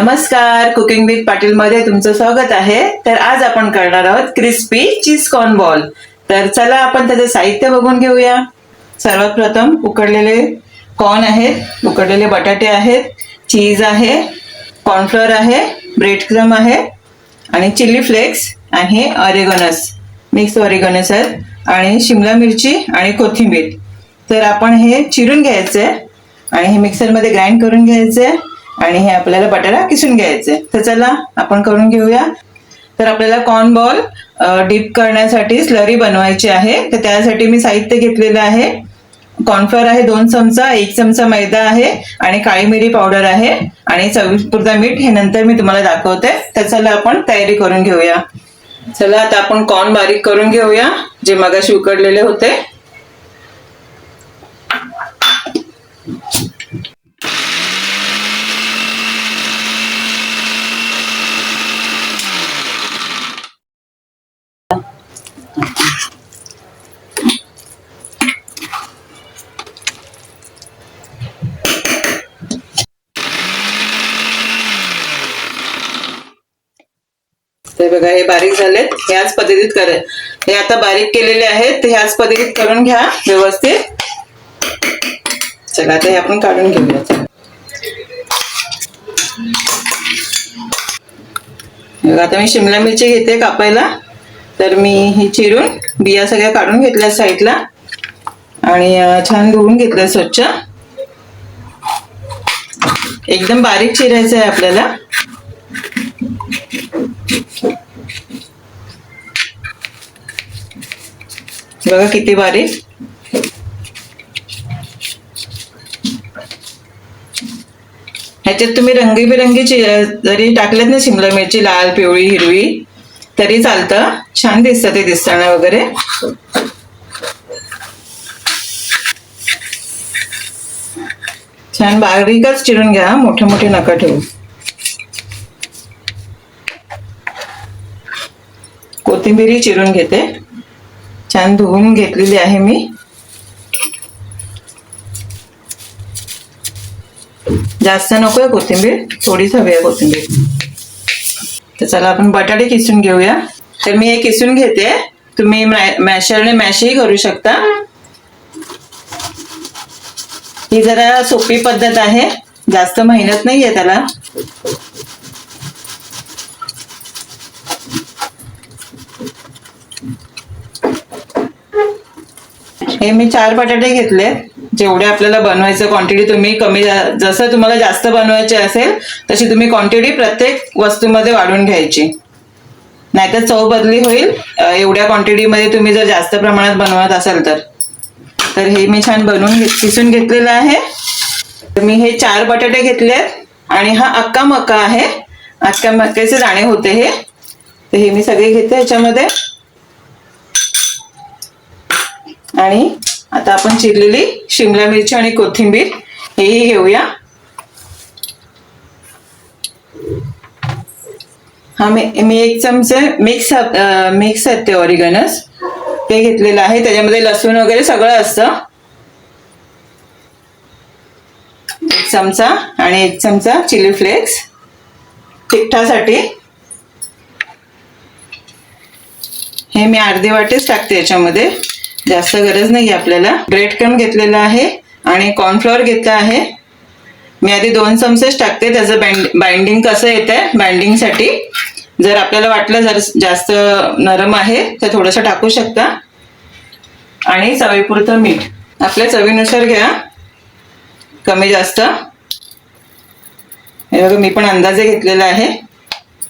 नमस्कार cooking with Patil मध्ये तुमचं स्वागत आहे. तर आज आपण करणार आहोत क्रिस्पी चीज कॉर्न बॉल. तर चला आपण त्याचं साहित्य बघून घेऊया. सर्वात प्रथम उकडलेले कॉर्न आहेत उकडलेले बटाटे आहेत चीज आहे कॉर्नफ्लोअर आहे ब्रेड क्रम आहे आणि चिली फ्लेक्स आणि हे ऑरेगोनस. मिक्स ऑरेगोनस आहेत आणि शिमला मिरची आणि कोथिंबीर. तर आपण हे चिरून घ्यायचं आहे आणि हे मिक्सरमध्ये ग्राइंड करून घ्यायचं आहे आणि हे आपल्याला बटाटा किसून घ्यायचे. तर चला आपण करून घेऊया. तर आपल्याला कॉर्न बॉल डीप करण्यासाठी स्लरी बनवायची आहे. तर त्यासाठी मी साहित्य घेतलेलं आहे. कॉर्नफ्लोअर आहे दोन चमचा एक चमचा मैदा आहे आणि काळी मिरी पावडर आहे. आणि चवीपुरता मीठ हे नंतर मी तुम्हाला दाखवते. तर चला आपण तयारी करून घेऊया. चला आता आपण कॉर्न बारीक करून घेऊया जे मगाशी उकडलेले होते. बघा हे बारीक झालेत. ह्याच पद्धतीत कर हे आता बारीक केलेले आहेत. ह्याच पद्धतीत करून घ्या व्यवस्थित. चला आता हे आपण काढून घेऊया. बघा, आता मी शिमला मिरची घेते कापायला. तर मी ही चिरून बिया सगळ्या काढून घेतल्या साईडला. आणि छान धुवून घेतलं स्वच्छ. एकदम बारीक चिरायचं आहे आपल्याला. बघा किती बारीक ह्याच्यात तुम्ही रंगीबिरंगी चि- जरी टाकलेत ना शिमला मिरची लाल पिवळी हिरवी तरी चालतं. छान दिसतं ते दिसताना वगैरे. छान बारीकच चिरून घ्या मोठे मोठे नका ठेवू. कोथिंबिरी चिरून घेते. छान धुवून घेतलेली आहे मी. जास्त नकोय कोथिंबीर थोडीच हवी आहे कोथिंबीर. तर चला आपण बटाटे किसून घेऊया. तर मी हे किसून घेते. तुम्ही मॅशरने मॅशही करू शकता. ही जरा सोपी पद्धत आहे. जास्त मेहनत नाही आहे त्याला. हे मी चार बटाटे घेतले. जेवढे आपल्याला बनवायचं क्वांटिटी तुम्ही कमी जा- जसं तुम्हाला जास्त बनवायचे असेल तशी तुम्ही क्वांटिटी प्रत्येक वस्तूमध्ये वाढून घ्यायची. नाहीतर चव बदली होईल. एवढ्या क्वांटिटीमध्ये तुम्ही जर जास्त प्रमाणात बनवत असाल तर. तर हे मी छान बनवून घेत किसून घेतलेलं आहे. तर मी हे चार बटाटे घेतले आणि हा अक्का मका आहे. अक्का मक्याचे दाणे होते हे. तर हे मी सगळे घेते याच्यामध्ये. आणि आता आपण चिरलेली शिमला मिरची आणि कोथिंबीर हेही घेऊया. हा मी मी एक चमचे मिक्स मिक्स आहेत ते ऑरिगनस ते घेतलेलं आहे त्याच्यामध्ये लसूण वगैरे सगळं असतं. एक चमचा आणि एक चमचा चिली फ्लेक्स. तिखटासाठी. हे मी अर्धे वाटेच टाकते याच्यामध्ये. जास्त गरज नाही आपल्याला. ब्रेड क्रम घेतलेला आहे आणि कॉर्नफ्लॉवर घेतला आहे. मी आधी दोन चमचेच टाकते त्याचं बँड बाइंडिंग कसं येत आहे बाइंडिंगसाठी जर आपल्याला वाटलं जर जास्त नरम आहे तर थोडंसं टाकू शकता. आणि चवीपुरतं मीठ. आपल्या चवीनुसार घ्या. कमी जास्त. हे बघा मी पण अंदाजे घेतलेला आहे.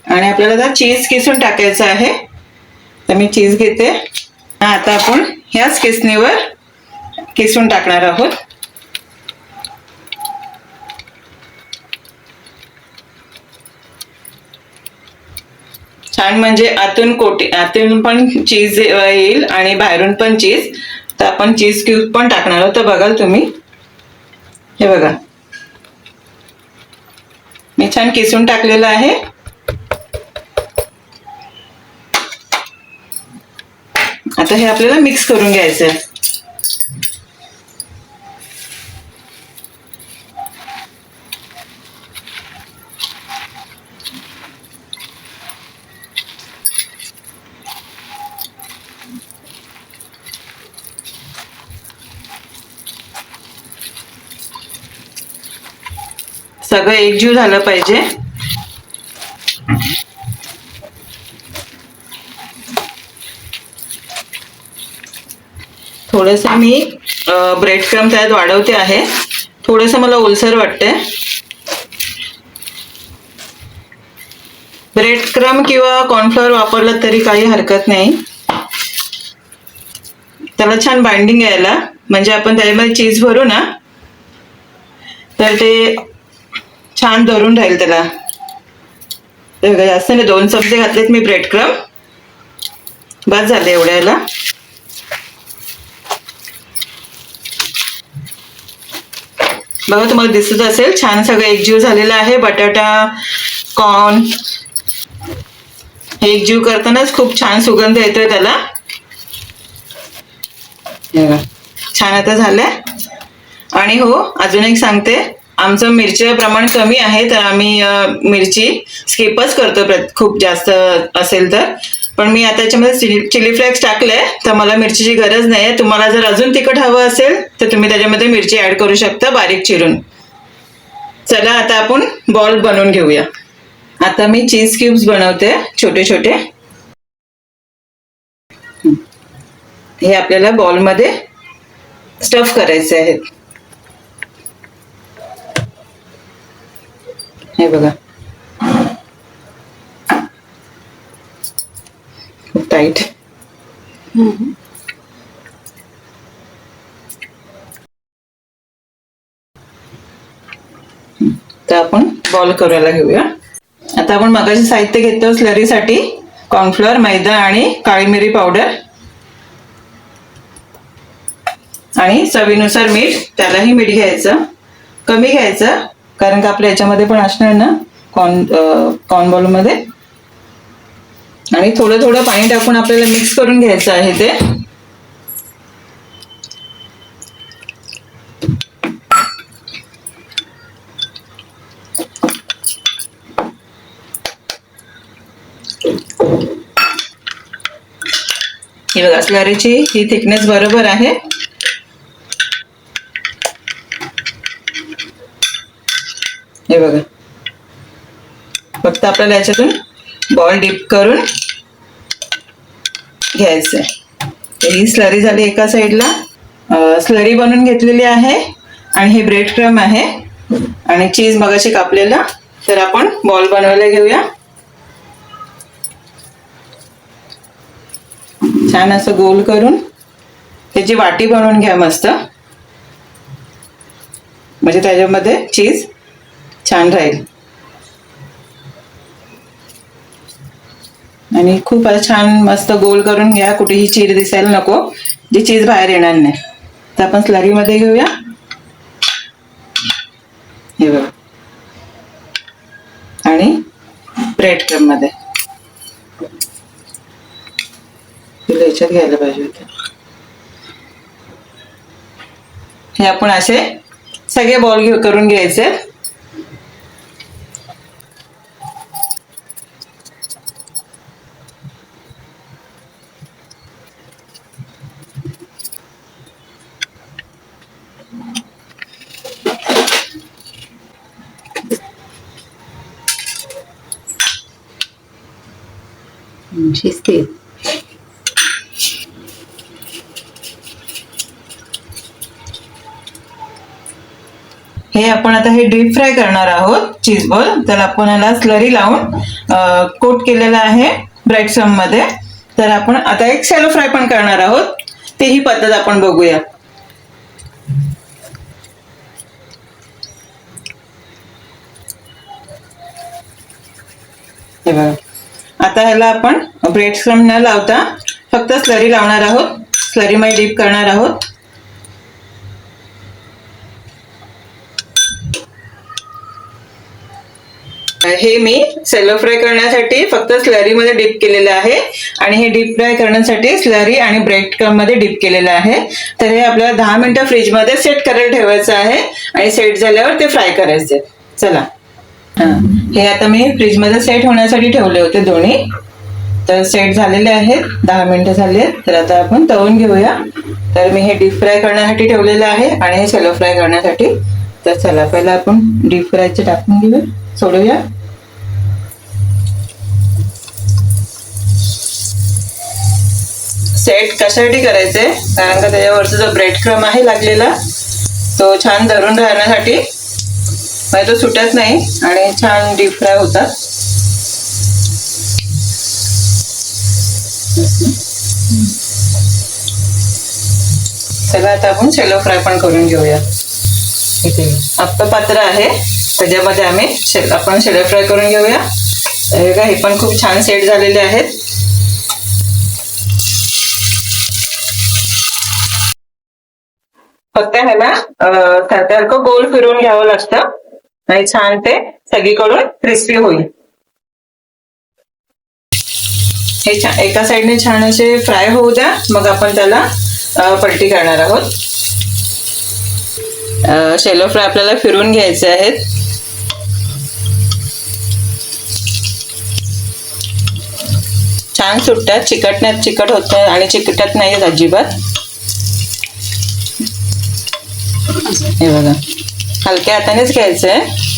आणि आपल्याला आता चीज किसून टाकायचं आहे. तर मी चीज घेते. आता आपण ह्याच किसणीवर किसून टाकणार आहोत. छान म्हणजे आतून कोटी आतून पण चीज येईल आणि बाहेरून पण चीज तर आपण चीज क्यूब पण टाकणार आहोत. तर बघाल तुम्ही. हे बघा. मी छान किसून टाकलेलं आहे. आता हे आपल्याला मिक्स करून घ्यायचं आहे सगळं एकजीव झालं पाहिजे. थोडस मी ब्रेड क्रम त्यात वाढवते आहे. थोडस मला ओलसर वाटते ब्रेड क्रम किंवा कॉर्नफ्लॉवर वापरलं तरी काही हरकत नाही. त्याला छान बाइंडिंग यायला म्हणजे आपण त्याच्यामध्ये चीज भरू ना तर ते छान धरून राहील त्याला. जास्त नाही दोन चमचे घातलेत मी ब्रेड क्रम बस झाले एवढ्याला बघा तुम्हाला दिसत असेल छान सगळं एकजीव झालेलं आहे. बटाटा कॉर्न हे एकजीव करतानाच खूप छान सुगंध येतोय त्याला. छान आता झालंय. आणि हो अजून एक सांगते. आमचं मिरचीचं प्रमाण कमी आहे तर आम्ही मिरची स्किपच करतो खूप जास्त असेल तर. पण मी आता याच्यामध्ये चिली चिली फ्लेक्स टाकले तर मला मिरचीची गरज नाही आहे तुम्हाला जर अजून तिखट हवं असेल तर तुम्ही त्याच्यामध्ये मिरची ऍड करू शकता बारीक चिरून. चला आता आपण बॉल बनवून घेऊया. आता मी चीज क्यूब्स बनवते छोटे छोटे. हे आपल्याला बॉलमध्ये स्टफ करायचे आहेत. हे बघा. खूप तर आपण बॉल करायला घेऊया. आता आपण मगाशी साहित्य घेतो स्लरीसाठी कॉर्नफ्लोअर मैदा आणि काळी मिरी पावडर आणि चवीनुसार मीठ. त्यालाही मीठ घ्यायचं. कमी घ्यायचं. कारण का आपल्या याच्यामध्ये पण असणार ना? कॉर्न कॉर्न बॉलमध्ये. आणि थोडं थोडं पाणी टाकून आपल्याला मिक्स करून घ्यायचं आहे ते. हे बघा स्लरीची ही थिकनेस बरोबर आहे. हे बघा. फक्त आपल्याला याच्यातून बॉल डिप करून घ्यायचं. आहे ही स्लरी झाली एका साईडला. स्लरी बनवून घेतलेली आहे आणि हे ब्रेड क्रम आहे. आणि चीज मगाशी कापलेला. तर आपण बॉल बनवायला घेऊया. छान असं गोल करून त्याची वाटी बनवून घ्या मस्त. म्हणजे त्याच्यामध्ये चीज छान राहील. आणि खूप छान मस्त गोल करून घ्या. कुठेही चीर दिसायला नको. जी चीज बाहेर येणार नाही. तर आपण स्लरीमध्ये घेऊया. हे बघ. आणि ब्रेड क्रममध्ये तुला याच्यात घ्यायला पाहिजे होतं. हे आपण असे सगळे बॉल घेऊ करून घ्यायचे. शिस्ती हे आपण आता हे डीप फ्राय करणार आहोत चीज बॉल तर आपण याला स्लरी लावून कोट केलेला आहे ब्रेड सममध्ये. तर आपण आता एक शॅलो फ्राय पण करणार आहोत. तेही पद्धत आपण बघूया. हे बघा. आता ह्याला आपण ब्रेड क्रम न लावता फक्त स्लरी लावणार आहोत. स्लरीमध्ये डीप करणार आहोत. हे मी सेलो फ्राय करण्यासाठी फक्त स्लरीमध्ये डिप केलेलं आहे आणि हे डीप फ्राय करण्यासाठी स्लरी आणि ब्रेड क्रममध्ये मध्ये केलेलं आहे. तर हे आपल्याला दहा मिनिटं फ्रीजमध्ये सेट करायला ठेवायचं आहे आणि सेट झाल्यावर ते फ्राय करायचे. चला. हे. आता मी फ्रीजमध्ये सेट होण्यासाठी ठेवले होते दोन्ही. तर सेट झालेले आहेत दहा मिनिटं झाली आहेत. तर आता आपण तळून घेऊया. तर मी हे डीप फ्राय करण्यासाठी ठेवलेलं आहे आणि हे सेलो फ्राय करण्यासाठी. तर चला पहिला आपण डीप फ्रायचे टाकून घेऊया सोडूया. सेट कशासाठी करायचे? कारण का त्याच्यावरचा जो ब्रेड क्रम आहे लागलेला तो छान धरून राहण्यासाठी नाही तो सुटत नाही आणि छान डीप फ्राय होतात. चला आता आपण शेलो फ्राय पण करून घेऊया. इथे आपलं पात्र आहे. त्याच्यामध्ये आम्ही शे- आपण शेलो फ्राय करून घेऊया. हे हे पण खूप छान सेट झालेले आहेत. फक्त ह्याला त्यासारखं सारखं गोल फिरवून घ्यावं लागतं. आणि छान ते. सगळीकडून क्रिस्पी होईल. हे एका साईडने छान असे फ्राय होऊ द्या. मग आपण त्याला पलटी करणार आहोत. शेलो फ्राय आपल्याला फिरून घ्यायचे आहेत. छान सुटतात चिकटण्यात चिकट होत नाही आणि चिकटत नाही अजिबात. हे बघा. हलक्या हातानेच घ्यायचंय. आहे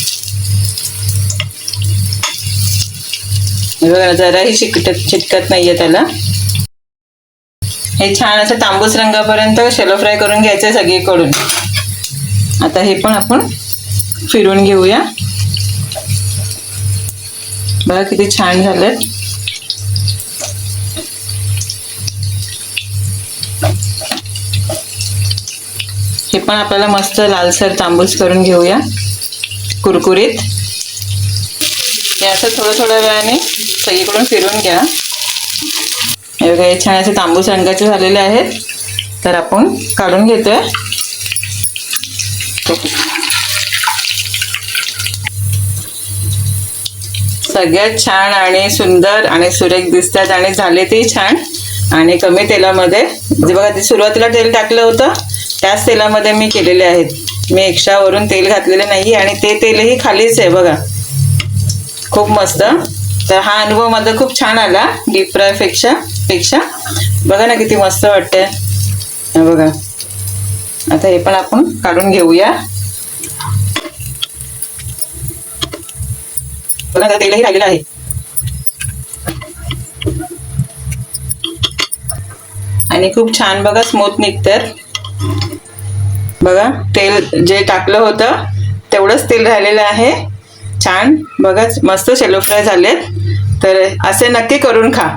बघा जराही चिकटत चिटकत नाहीये त्याला. हे छान असं तांबूस रंगापर्यंत शेलो फ्राय करून घ्यायचंय सगळीकडून. आता हे पण आपण फिरून घेऊया. बघा किती छान झालं हे पण आपल्याला मस्त लालसर तांबूस करून घेऊया. कुरकुरीत. हे असं थोडं थोड्या वेळाने सगळीकडून फिरून घ्या. हे बघा हे छान असे तांबूस रंगाचे झालेले आहेत. तर आपण काढून घेतोय. सगळ्यात छान आणि सुंदर आणि सुरेख दिसतात आणि झाले ते छान. आणि कमी तेलामध्ये. जे बघा ते सुरुवातीला तेल टाकलं होतं. त्याच तेलामध्ये मी केलेले आहेत. मी एक्स्ट्रावरून तेल घातलेले नाही आणि ते तेलही खालीच आहे बघा. खूप मस्त. तर हा अनुभव माझा खूप छान आला डीप फ्रायपेक्षा पेक्षा. बघा ना किती मस्त वाटते बघा. आता हे पण आपण काढून घेऊया. बघा आता तेलही राहिलेलं आहे. आणि खूप छान बघा स्मूथ निघतात. बघा तेल जे टाकलं होतं तेवढंच तेल राहिलेलं आहे. छान. बघा मस्त शेलो फ्राय झालेत. तर असे नक्की करून खा.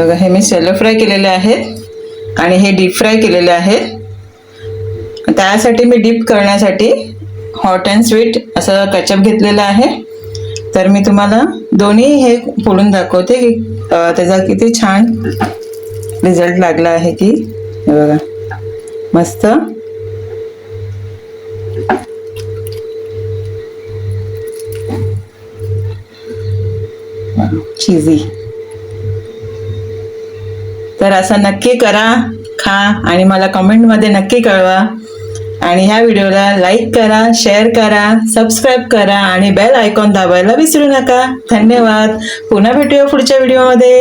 बघा हे मी शेलो फ्राय केलेले आहेत आणि हे डीप फ्राय केलेले आहेत. त्यासाठी मी डीप करण्यासाठी हॉट अँड स्वीट असं कचअप घेतलेलं आहे. तर मी तुम्हाला दोन्ही हे फोडून दाखवते की त्याचा किती छान रिझल्ट लागला आहे की. बघा मस्त. चीजी तर असं नक्की करा खा आणि मला कमेंटमध्ये नक्की कळवा. आणि ह्या व्हिडिओला लाईक करा शेअर करा सबस्क्राईब करा आणि बेल आयकॉन दाबायला विसरू नका. धन्यवाद. पुन्हा भेटूया पुढच्या व्हिडिओमध्ये.